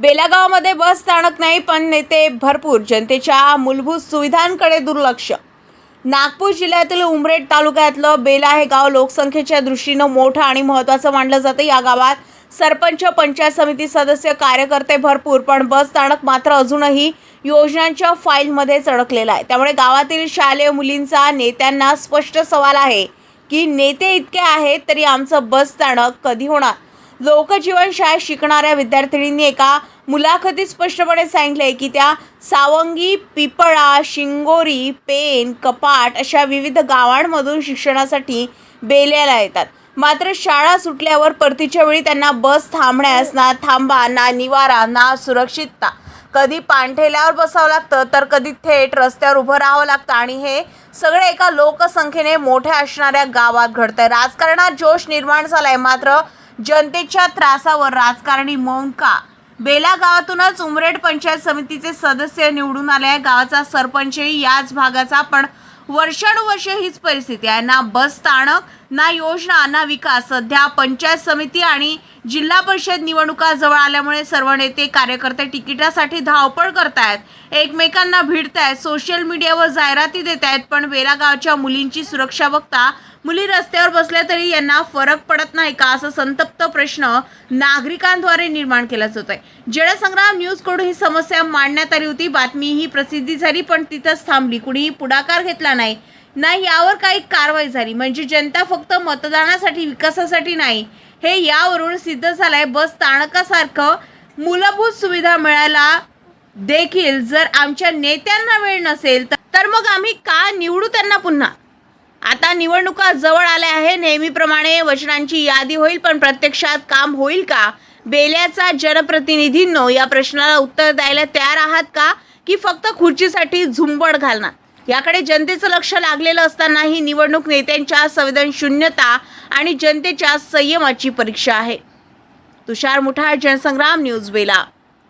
बेलागावामध्ये बस स्थानक नाही पण नेते भरपूर. जनतेच्या मूलभूत सुविधांकडे दुर्लक्ष. नागपूर जिल्ह्यातील उमरेड तालुक्यातलं बेला हे गाव लोकसंख्येच्या दृष्टीनं मोठं आणि महत्त्वाचं मानलं जातं. या गावात सरपंच पंचायत समिती सदस्य कार्यकर्ते भरपूर पण बस स्थानक मात्र अजूनही योजनांच्या फाईलमध्येच अडकलेलं आहे. त्यामुळे गावातील शालेय मुलींचा नेत्यांना स्पष्ट सवाल आहे की नेते इतके आहेत तरी आमचं बस स्थानक कधी होणार? लोकजीवन शाळेत शिकणाऱ्या विद्यार्थिनींनी एका मुलाखतीत स्पष्टपणे सांगितले की त्या सावंगी पिपळा शिंगोरी पेन कपाट अशा विविध गावांमधून शिक्षणासाठी बेल्याला येतात. मात्र शाळा सुटल्यावर परतीच्या वेळी त्यांना बस थांबण्यास ना थांबा ना निवारा ना सुरक्षितता. कधी पाणठेल्यावर बसावं लागतं तर कधी थेट रस्त्यावर उभं राहावं लागतं आणि हे सगळे एका लोकसंख्येने मोठ्या असणाऱ्या गावात घडतं राजकारणात जोश निर्माण झाला आहे मात्र जनतेच्या त्रासावर राजकारणी मौन का? बेला गावातूनच उमरेड पंचायत समितीचे सदस्य निवडून आले आहे गावाचा सरपंचही याच भागाचा पण वर्षानुवर्ष हीच परिस्थिती आहे. ना बस स्थानक ना योजना ना विकास. सध्या पंचायत समिती आणि जिल्हा परिषद निवडणुका जवळ आल्यामुळे सर्व नेते कार्यकर्ते तिकिटासाठी धावपळ करतायत. एकमेकांना भिडतायत सोशल मीडियावर जाहिराती देत आहेत पण वेरागावच्या मुलींची सुरक्षा बघता मुली रस्त्यावर बसल्या तरी यांना फरक पडत नाही का असा संतप्त प्रश्न नागरिकांद्वारे निर्माण केला जात आहे जळसंग्राम न्यूजकडून ही समस्या मांडण्यात आली होती. बातमी ही प्रसिद्धी झाली पण तिथंच थांबली. कुणीही पुढाकार घेतला नाही. नाही यावर काही कारवाई झाली. म्हणजे जनता फक्त मतदानासाठी विकासासाठी नाही. हे यावरून सिद्ध झालंय. बस स्थानकासारखं मूलभूत सुविधा मिळायला देखील जर आमच्या नेत्यांना वेळ नसेल तर- तर मग आम्ही का निवडू त्यांना पुन्हा? आता निवडणुका जवळ आल्या आहे नेहमीप्रमाणे वचनांची यादी होईल पण प्रत्यक्षात काम होईल का? बेल्याचा जनप्रतिनिधींनो या प्रश्नाला उत्तर द्यायला तयार आहात का? की फक्त खुर्चीसाठी झुंबड घालणार? याकडे जनतेचं लक्ष लागलेलं असतानाही निवडणूक नेत्यांच्या संवेदनशून्यता आणि जनतेच्या संयमाची परीक्षा आहे. तुषार मुठाळ जनसंग्राम न्यूज वेला.